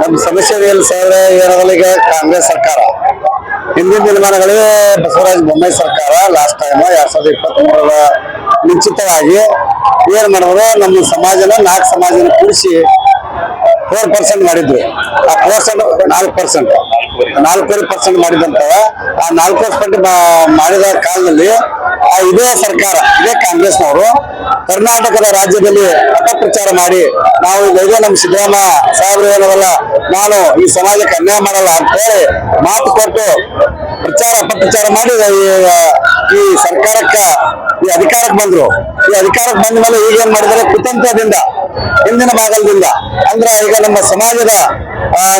ನಮ್ಮ ಸಮಸ್ಯೆ ಏನು ಸರ್. ಏನಾಗಲ್ಲ ಈಗ ಕಾಂಗ್ರೆಸ್ ಸರ್ಕಾರ. ಹಿಂದಿನ ದಿನಮಾನಗಳಿಗೆ ಬಸವರಾಜ ಬೊಮ್ಮಾಯಿ ಸರ್ಕಾರ ಲಾಸ್ಟ್ ಟೈಮ್ ಎರಡ್ ಸಾವಿರದ ಇಪ್ಪತ್ತ್ ಮೂರರ ಮುಂಚಿತವಾಗಿ ಏನ್ ಮಾಡಿದ್ರು? ನಮ್ಮ ಸಮಾಜನ ನಾಲ್ಕು ಸಮಾಜನ ಕೂಡಿಸಿ ಫೋರ್ ಪರ್ಸೆಂಟ್ ಮಾಡಿದ್ರು. ಆ ಪರ್ಸೆಂಟ್ ನಾಲ್ಕು ಪರ್ಸೆಂಟ್ ನಾಲ್ಕೂವರೆ ಪರ್ಸೆಂಟ್ ಮಾಡಿದಂತ ಆ ನಾಲ್ಕು ಪರ್ಸೆಂಟ್ ಮಾಡಿದ ಕಾಲದಲ್ಲಿ ಆ ಇದೇ ಸರ್ಕಾರ, ಇದೇ ಕಾಂಗ್ರೆಸ್ನವರು ಕರ್ನಾಟಕದ ರಾಜ್ಯದಲ್ಲಿ ಅಪಪ್ರಚಾರ ಮಾಡಿ ನಾವು ಇದೇ ನಮ್ಮ ಸಿದ್ದರಾಮಯ್ಯ ಸಾಹೇಬರು ಏನವಲ್ಲ ನಾನು ಈ ಸಮಾಜಕ್ಕೆ ಅನ್ಯಾಯ ಮಾಡಲ್ಲ ಅಂತ ಹೇಳಿ ಮಾತು ಕೊಟ್ಟು ಪ್ರಚಾರ, ಅಪಪ್ರಚಾರ ಮಾಡಿ ಈ- ಸರ್ಕಾರಕ್ಕ, ಈ ಅಧಿಕಾರಕ್ಕೆ ಬಂದ್ರು. ಈ ಅಧಿಕಾರಕ್ಕೆ ಬಂದ ಮೇಲೆ ಈಗ ಏನ್ ಮಾಡಿದ್ದಾರೆ? ಕುತಂತ್ರದಿಂದ, ಹಿಂದಿನ ಭಾಗದಿಂದ. ಅಂದ್ರೆ ಈಗ ನಮ್ಮ ಸಮಾಜದ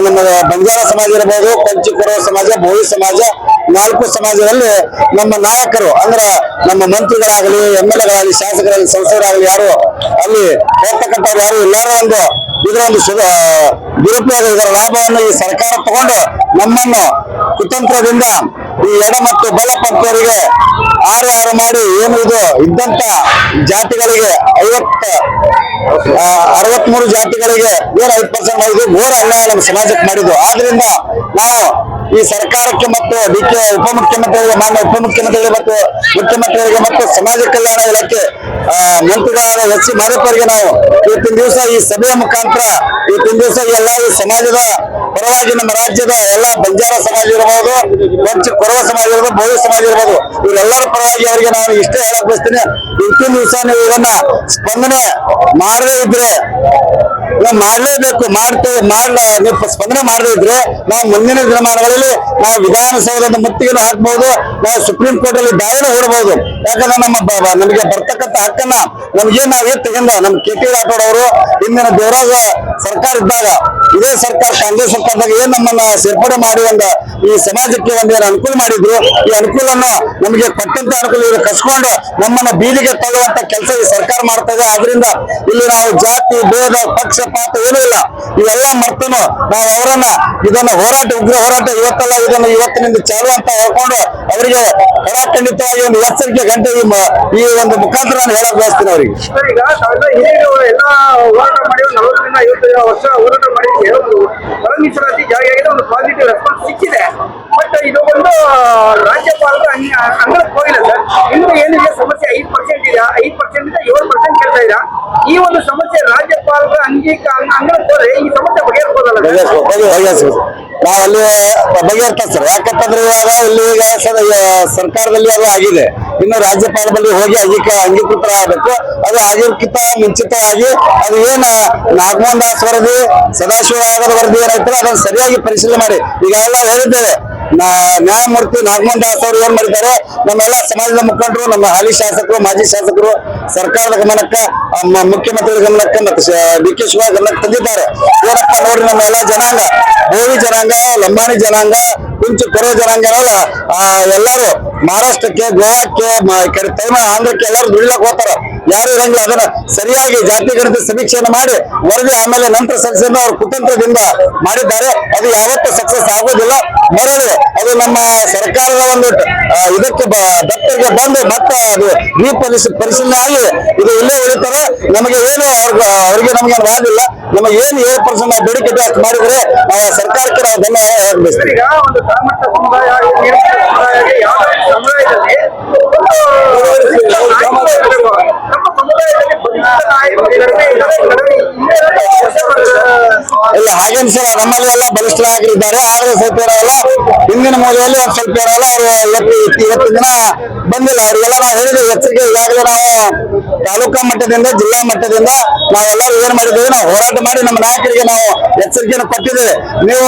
ನಮ್ಮ ಬಂಜಾರ ಸಮಾಜ ಇರಬಹುದು ಪಂಚಕುರ ಸಮಾಜ, ಬೋವಿ ಸಮಾಜ, ನಾಲ್ಕು ಸಮಾಜದಲ್ಲಿ ನಮ್ಮ ನಾಯಕರು, ಅಂದ್ರ ನಮ್ಮ ಮಂತ್ರಿಗಳಾಗಲಿ ಎಂ ಎಲ್ ಎಗಳಾಗಲಿ ಶಾಸಕರಾಗಲಿ, ಸಂಸದರಾಗಲಿ ಯಾರು, ಅಲ್ಲಿ ಹೋಗ್ತಕ್ಕಂಥವ್ರು ಯಾರು ಎಲ್ಲರೂ ಒಂದು, ಇದರ ಒಂದು ದುರುಪಯೋಗ, ಇದರ ಲಾಭವನ್ನು ಈ ಸರ್ಕಾರ ತಗೊಂಡು ನಮ್ಮನ್ನು ಕುತಂತ್ರದಿಂದ ಈ ಎಡ ಮತ್ತು ಬಲ ಪಕ್ಷರಿಗೆ ಆರು ಆರು ಮಾಡಿ ಏನು ಇದು? ಇದ್ದಂತ ಜಾತಿಗಳಿಗೆ ಐವತ್ತ ಅರವತ್ಮೂರು ಜಾತಿಗಳಿಗೆ ಏನು ಐದು ಪರ್ಸೆಂಟ್ ಮಾಡಿದ್ದು ಘೋರ ಅನ್ಯಾಯ ನಮ್ಮ ಸಮಾಜಕ್ಕೆ ಮಾಡಿದ್ದು. ಆದ್ರಿಂದ ನಾವು ಈ ಸರ್ಕಾರಕ್ಕೆ ಮತ್ತು ಡಿ ಕೆ ಉಪಮುಖ್ಯಮಂತ್ರಿಗಳಿಗೆ ಮಾನ್ಯ ಉಪಮುಖ್ಯಮಂತ್ರಿಗಳಿಗೆ ಮತ್ತು ಮುಖ್ಯಮಂತ್ರಿಗಳಿಗೆ ಮತ್ತು ಸಮಾಜ ಕಲ್ಯಾಣ ಇಲಾಖೆ ಎಸ್ ಸಿ ಮಾದೇವರಿಗೆ ನಾವು. ಇವತ್ತಿನ ದಿವಸ ಈ ಸಭೆಯ ಮುಖಾಂತರ, ಇವತ್ತಿನ ದಿವಸ ಎಲ್ಲ ಈ ಸಮಾಜದ, ಪರವಾಗಿ ನಮ್ಮ ರಾಜ್ಯದ ಎಲ್ಲ ಬಂಜಾರ ಸಮಾಜ ಇರಬಹುದು ಹೆಚ್ಚು ಕೊರವ ಸಮಾಜ ಇರಬಹುದು ಬೌದ್ಧ ಸಮಾಜ ಇರಬಹುದು ಇವರೆಲ್ಲರ ಪರವಾಗಿ ಅವರಿಗೆ ನಾನು ಇಷ್ಟೇ ಹೇಳಕ್ ಬಯಸ್ತೀನಿ. ಇವತ್ತಿನ ದಿವಸ ನೀವು ಇದನ್ನ ಸ್ಪಂದನೆ ಮಾಡದೇ ಇದ್ರೆ, ನಾವು ಮಾಡಲೇಬೇಕು ಮಾಡ್ತೇವೆ ಮಾಡ್ಲ, ನೀವು ಸ್ಪಂದನೆ ಮಾಡದೇ ಇದ್ರೆ, ನಾವು ಮುಂದಿನ ದಿನಮಾನಗಳಲ್ಲಿ ನಾವು ವಿಧಾನಸೌಧದ ಮುತ್ತಿಗೆ ಹಾಕ್ಬಹುದು ನಾವು ಸುಪ್ರೀಂ ಕೋರ್ಟ್ ಅಲ್ಲಿ ದಾವೆ ಹೂಡಬಹುದು ಯಾಕಂದ್ರೆ ನಮ್ಮ ನಮಗೆ ಬರ್ತಕ್ಕಂಥ ಹಕ್ಕನ್ನ ನಮ್ಗೆ ನಾವು ತಗೊಂಡ ನಮ್ ಕೆ ಟಿ ರಾಠೋಡ್ ಅವರು ಇಂದಿನ ದೇವರಾಜ ಸರ್ಕಾರ ಇದ್ದಾಗ, ಇದೇ ಸರ್ಕಾರ ಕಾಂಗ್ರೆಸ್ ಸರ್ಕಾರದಾಗ ಏನ್ ನಮ್ಮನ್ನ ಸೇರ್ಪಡೆ ಮಾಡಿ ಒಂದ ಈ ಸಮಾಜಕ್ಕೆ ಒಂದೇನು ಅನುಕೂಲ ಮಾಡಿದ್ರು, ಈ ಅನುಕೂಲನ ನಮಗೆ ಕೊಟ್ಟಂತ ಅನುಕೂಲ ಇವರು ಕಸ್ಕೊಂಡು ನಮ್ಮನ್ನ ಬೀದಿಗೆ ತಳ್ಳುವಂತ ಕೆಲಸ ಈ ಸರ್ಕಾರ ಮಾಡ್ತಾ ಇದೆ ಆದ್ರಿಂದ ಇಲ್ಲಿ ನಾವು ಜಾತಿ, ಭೇದ ಪಕ್ಷಪಾತ ಏನೂ ಇಲ್ಲ. ಇವೆಲ್ಲ ಮರ್ತನು ನಾವು ಅವರನ್ನ ಇದನ್ನ ಹೋರಾಟ, ಉಗ್ರ ಹೋರಾಟ ಇವತ್ತಲ್ಲ, ಇದನ್ನ ಇವತ್ತಿನಿಂದ ಚಾಲು ಅಂತ ಹೇಳ್ಕೊಂಡು ಅವರಿಗೆ ಕಡಾಖಂಡಿತವಾಗಿ ಒಂದು ಎಚ್ಚರಿಕೆ, ಗಂಟೆ ಈ ಒಂದು ಮುಖಾಂತರ ನಾನು ಹೇಳಕ್ ಬಯಸ್ತೀನಿ ಅವರಿಗೆ. ವರ್ಷ ಹೋರಾಟ ಹೊರ ಮೀಸಲಾತಿ ಜಾರಿ ಆಗಿದೆ, ಒಂದು ಪಾಸಿಟಿವ್ ರೆಸ್ಪಾನ್ಸ್ ಸಿಕ್ಕಿದೆ. ಬಟ್ ಇದು ಒಂದು ರಾಜ್ಯಪಾಲರ ಅಂಗ- ಅಂಗಳಕ್ಕೆ ಹೋಗಿಲ್ಲ ಸರ್. ಇನ್ನು ಏನಿದೆ, ಸಮಸ್ಯೆ ಐದು ಪರ್ಸೆಂಟ್ ಇದೆ. ಐದು ಪರ್ಸೆಂಟ್ ಇಂದ ಏಳು ಪರ್ಸೆಂಟ್ ಕೇಳ್ತಾ ಇದ್ದೀರಾ? ಈ ಒಂದು ಸಮಸ್ಯೆ ರಾಜ್ಯಪಾಲರ ಅಂಗೀಕ ಅಂಗಳಕ್ಕೆ ಹೋದ್ರೆ ಈ ಬಗೆಹರಿಸ್ಬೋದು. ನಾವು ಅಲ್ಲಿ ಬಗೆಹರ್ತಾ ಸರ್ ಯಾಕಂತಂದ್ರೆ ಇವಾಗ ಇಲ್ಲಿ ಈಗ ಸರ್ ಸರ್ಕಾರದಲ್ಲಿ ಅದು ಆಗಿದೆ. ಇನ್ನು ರಾಜ್ಯಪಾಲ ಬಳಿ ಹೋಗಿ ಅದಕ್ಕೆ ಅಂಗೀಕೃತ ಆಗಬೇಕು. ಅದು ಆಗಿರ್ಕಿಂತ ಮುಂಚಿತವಾಗಿ ಅದು ಏನು ನಾಗಮೋಹನ್ ದಾಸ್ ವರದಿ ಸದಾಶಿವ ವರದಿ ಏನಾಯ್ತಲ್ಲ ಅದನ್ನು ಸರಿಯಾಗಿ ಪರಿಶೀಲನೆ ಮಾಡಿ. ಈಗ ಎಲ್ಲ ಹೇಳಿದ್ದೇವೆ. ನ್ಯಾಯಮೂರ್ತಿ ನಾಗಮೋಹನ್ ದಾಸ್ ಅವರು ಏನ್ ಮಾಡಿದ್ದಾರೆ? ನಮ್ಮೆಲ್ಲ ಸಮಾಜದ ಮುಖಂಡರು, ನಮ್ಮ ಹಾಲಿ ಶಾಸಕರು, ಮಾಜಿ ಶಾಸಕರು, ಸರ್ಕಾರದ ಗಮನಕ್ಕೆ ಮುಖ್ಯಮಂತ್ರಿಗಳ ಗಮನಕ್ಕೆ ಮತ್ತು ಡಿ ಕೆ ಶಿವ ಗಮನಕ್ಕೆ ತಂದಿದ್ದಾರೆ. ಏನಪ್ಪ ನೋಡ್ರಿ ನಮ್ಮ ಎಲ್ಲ ಜನಾಂಗ. ಬೋವಿ ಜನಾಂಗ, ಲಂಬಾಣಿ ಜನಾಂಗ, ಕುಂಚು ಕೊರೋ ಜನಾಂಗ ಎಲ್ಲ ಎಲ್ಲರೂ ಮಹಾರಾಷ್ಟ್ರಕ್ಕೆ, ಗೋವಾಕ್ಕೆ ಆಂಧ್ರಕ್ಕೆ ಎಲ್ಲರೂ ದುಡಿಲಕ್ಕೆ ಹೋಗ್ತಾರ. ಯಾರು ಇರಂಗಿಲ್ಲ. ಅದನ್ನ ಸರಿಯಾಗಿ ಜಾತಿ ಗಣಿತ ಸಮೀಕ್ಷೆಯನ್ನು ಮಾಡಿ ವರದಿ ಆಮೇಲೆ ನಂತರ ಸದಸ್ಯರನ್ನು ಅವ್ರ ಕುತಂತ್ರದಿಂದ ಮಾಡಿದ್ದಾರೆ. ಅದು ಯಾವತ್ತೂ ಸಕ್ಸಸ್ ಆಗೋದಿಲ್ಲ. ಮರಳಿ ಅದು ನಮ್ಮ ಸರ್ಕಾರದ ಒಂದು ಇದಕ್ಕೆ ದಪ್ತರಿಗೆ ಬಂದು ಮತ್ತೆ ಅದು ರೀಪರಿಶಿ ಪರಿಶೀಲನೆ ಆಗಿ ಇದು ಇಲ್ಲೇ ಉಳಿತಾರೆ ನಮಗೆ ಏನು ಅವ್ರಿಗೆ ನಮ್ಗೆ ವಾದಿಲ್ಲ ನಮಗೆ ಏನು ಏಳು ಪರ್ಸೆಂಟ್ ನಾವು ಬೇಡಿಕೆ ಜಾಸ್ತಿ ಮಾಡಿದ್ರೆ ನಾವು ಸರ್ಕಾರಕ್ಕೆ ನಾವು ಧನ್ಯವಾದ ಆಗ್ಬೇಕು ಸಮುದಾಯ ಸರ್ ನಮ್ಮಲ್ಲಿ ಎಲ್ಲ ಬಲಿಷ್ಠರಾಗಿದ್ದಾರೆ ಆದ್ರೆ ಇರೋಲ್ಲ ಹಿಂದಿನ ಮೂಲೆಯಲ್ಲಿ ಒಂದ್ ಸ್ವಲ್ಪ ಇರಲ್ಲ, ಅವರು ಇವತ್ತು ದಿನ ಬಂದಿಲ್ಲ. ಅವ್ರಿಗೆಲ್ಲ ನಾವು ಹೇಳಿದ ಎಚ್ಚರಿಕೆ ಈಗಾಗಲೇ ನಾವು ತಾಲೂಕಾ ಮಟ್ಟದಿಂದ, ಜಿಲ್ಲಾ ಮಟ್ಟದಿಂದ ನಾವೆಲ್ಲರೂ ಏನ್ ಮಾಡಿದ್ದೇವೆ, ನಾವು ಹೋರಾಟ ಮಾಡಿ ನಮ್ಮ ನಾಯಕರಿಗೆ ನಾವು ಎಚ್ಚರಿಕೆಯನ್ನು ಕೊಟ್ಟಿದ್ದೇವೆ. ನೀವು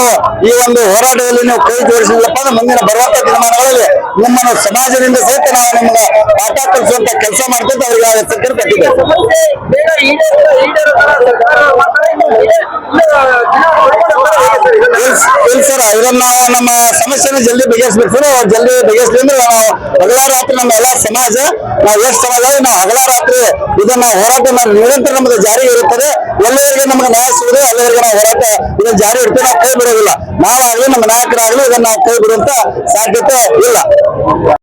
ಈ ಒಂದು ಹೋರಾಟದಲ್ಲಿ ನೀವು ಕೈ ಜೋಡಿಸಿಲ್ಲಪ್ಪ ಅಂದ್ರೆ ಮುಂದಿನ ಬರುವಂತ ದಿನಮಾನಗಳಲ್ಲಿ ನಿಮ್ಮನ್ನು ಸಮಾಜದಿಂದ ಸಹಿತ ನಾವು ನಿಮ್ಮನ್ನು ಪಾಠ ಕಲಿಸುವಂತ ಕೆಲಸ ಮಾಡ್ತಿದ್ವಿ ಅವ್ರಿಗೆ ನಾವು ಎಚ್ಚರಿಕೆಯನ್ನು ಕೊಟ್ಟಿದ್ದೇವೆ. ಇದನ್ನ? ನಮ್ಮ ಸಮಸ್ಯೆ ಸಮಸ್ಯೆನ ಜಲ್ದಿ ಬಗೆಹರಿಸ್ಬೇಕು. ಜಲ್ದಿ ಬಗೆಹರಿಸ್ಲಿ ನಾವು ಹಗಲ ರಾತ್ರಿ ನಮ್ಮ ಎಲ್ಲ ಸಮಾಜ, ನಾವು ಎಷ್ಟು ಸಮಾಜ ನಾವು ಹಗಲ ರಾತ್ರಿ ಇದನ್ನ ಹೋರಾಟ ನಾವು ನಿರಂತರ ನಮ್ದು ಜಾರಿ ಇರುತ್ತದೆ. ಎಲ್ಲರಿಗೆ ನಮ್ಗೆ ನ್ಯಾಯ ಸಿಗುದು ಅಲ್ಲಿವರೆಗೆ ನಾವು ಹೋರಾಟ ಇದನ್ನ ಜಾರಿ ಇಡ್ತೀವಿ. ನಾವು ಕೈ ಬಿಡೋದಿಲ್ಲ. ನಾವಾಗ್ಲಿ ನಮ್ಮ ನಾಯಕರಾಗ್ಲಿ ಇದನ್ನ ನಾವು ಕೈ ಬಿಡುವಂತ ಸಾಧ್ಯತೆ ಇಲ್ಲ.